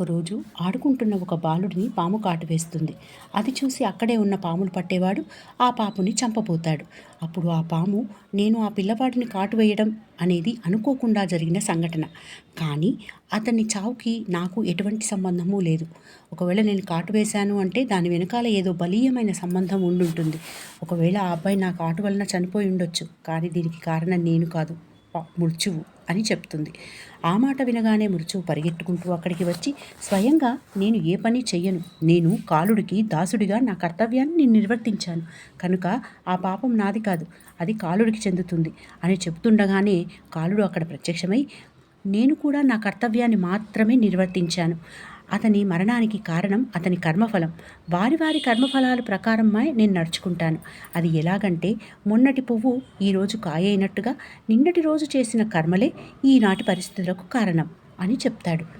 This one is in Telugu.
ఒకరోజు ఆడుకుంటున్న ఒక బాలుడిని పాము కాటు వేస్తుంది. అది చూసి అక్కడే ఉన్న పాములు పట్టేవాడు ఆ పాపుని చంపబోతాడు. అప్పుడు ఆ పాము నేను ఆ పిల్లవాడిని కాటు వేయడం అనేది అనుకోకుండా జరిగిన సంఘటన. కానీ అతని చావుకి నాకు ఎటువంటి సంబంధము లేదు. ఒకవేళ నేను కాటు వేశాను అంటే దాని వెనకాల ఏదో బలీయమైన సంబంధం ఉండుంటుంది. ఒకవేళ ఆ అబ్బాయి నా కాటు వలన చనిపోయి ఉండొచ్చు. కానీ దీనికి కారణం నేను కాదు. మృత్యువు అని చెప్తుంది. ఆ మాట వినగానే మృత్యువు పరిగెట్టుకుంటూ అక్కడికి వచ్చి స్వయంగా నేను ఏ పని చెయ్యను. నేను కాలుడికి దాసుడిగా నా కర్తవ్యాన్ని నేను నిర్వర్తించాను. కనుక ఆ పాపం నాది కాదు అది కాలుడికి చెందుతుంది అని చెప్తుండగానే కాలుడు అక్కడ ప్రత్యక్షమై నేను కూడా నా కర్తవ్యాన్ని మాత్రమే నిర్వర్తించాను. అతని మరణానికి కారణం అతని కర్మఫలం. వారి వారి కర్మఫలాల ప్రకారమే నేను నడుచుకుంటాను. అది ఎలాగంటే మొన్నటి పువ్వు ఈరోజు కాయ అయినట్టుగా నిన్నటి రోజు చేసిన కర్మలే ఈనాటి పరిస్థితులకు కారణం అని చెప్తాడు.